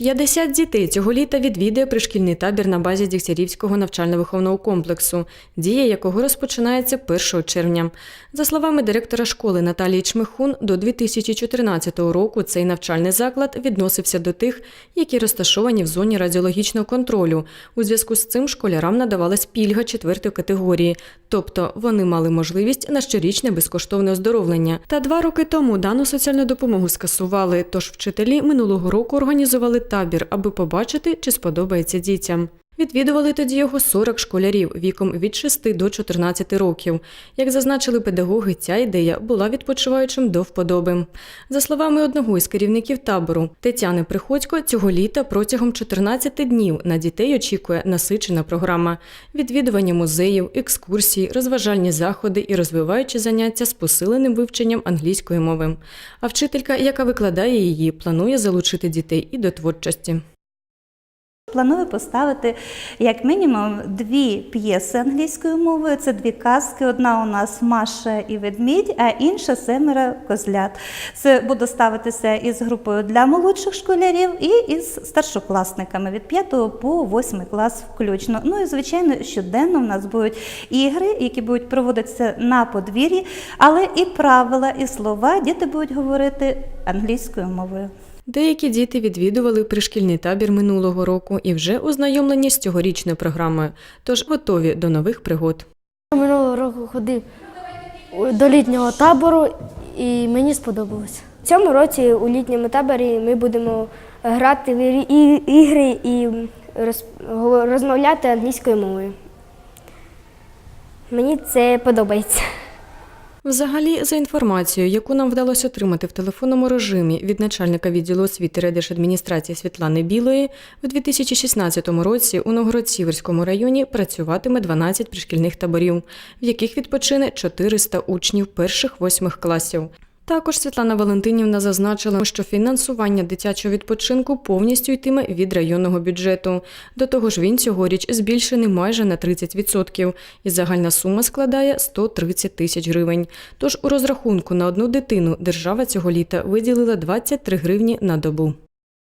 50 дітей цього літа відвідує пришкільний табір на базі Дігтярівського навчально-виховного комплексу, дія якого розпочинається 1 червня. За словами директора школи Наталії Чмихун, до 2014 року цей навчальний заклад відносився до тих, які розташовані в зоні радіологічного контролю. У зв'язку з цим школярам надавалась пільга четвертої категорії, тобто вони мали можливість на щорічне безкоштовне оздоровлення. Та два роки тому дану соціальну допомогу скасували, тож вчителі минулого року організували табір, аби побачити, чи сподобається дітям. Відвідували тоді його 40 школярів віком від 6 до 14 років. Як зазначили педагоги, ця ідея була відпочиваючим до вподоби. За словами одного із керівників табору Тетяни Приходько, цього літа протягом 14 днів на дітей очікує насичена програма: відвідування музеїв, екскурсії, розважальні заходи і розвиваючі заняття з посиленим вивченням англійської мови. А вчителька, яка викладає її, планує залучити дітей і до творчості. Планую поставити як мінімум дві п'єси англійською мовою. Це дві казки. Одна у нас Маша і ведмідь, а інша семеро козлят. Це буде ставитися із групою для молодших школярів і із старшокласниками від 5 по 8 клас включно. Ну і звичайно, щоденно в нас будуть ігри, які будуть проводитися на подвір'ї, але і правила, і слова діти будуть говорити англійською мовою. Деякі діти відвідували пришкільний табір минулого року і вже ознайомлені з цьогорічною програмою, тож готові до нових пригод. Минулого року ходив до літнього табору і мені сподобалося. В цьому році у літньому таборі ми будемо грати в ігри і роз- розмовляти англійською мовою. Мені це подобається. Взагалі, за інформацією, яку нам вдалося отримати в телефонному режимі від начальника відділу освіти Редержадміністрації Світлани Білої, в 2016 році у Новгород-Сіверському районі працюватиме 12 пришкільних таборів, в яких відпочине 400 учнів перших восьмих класів. Також Світлана Валентинівна зазначила, що фінансування дитячого відпочинку повністю йтиме від районного бюджету. До того ж, він цьогоріч збільшений майже на 30%, і загальна сума складає 130 тисяч гривень. Тож у розрахунку на одну дитину держава цього літа виділила 23 гривні на добу.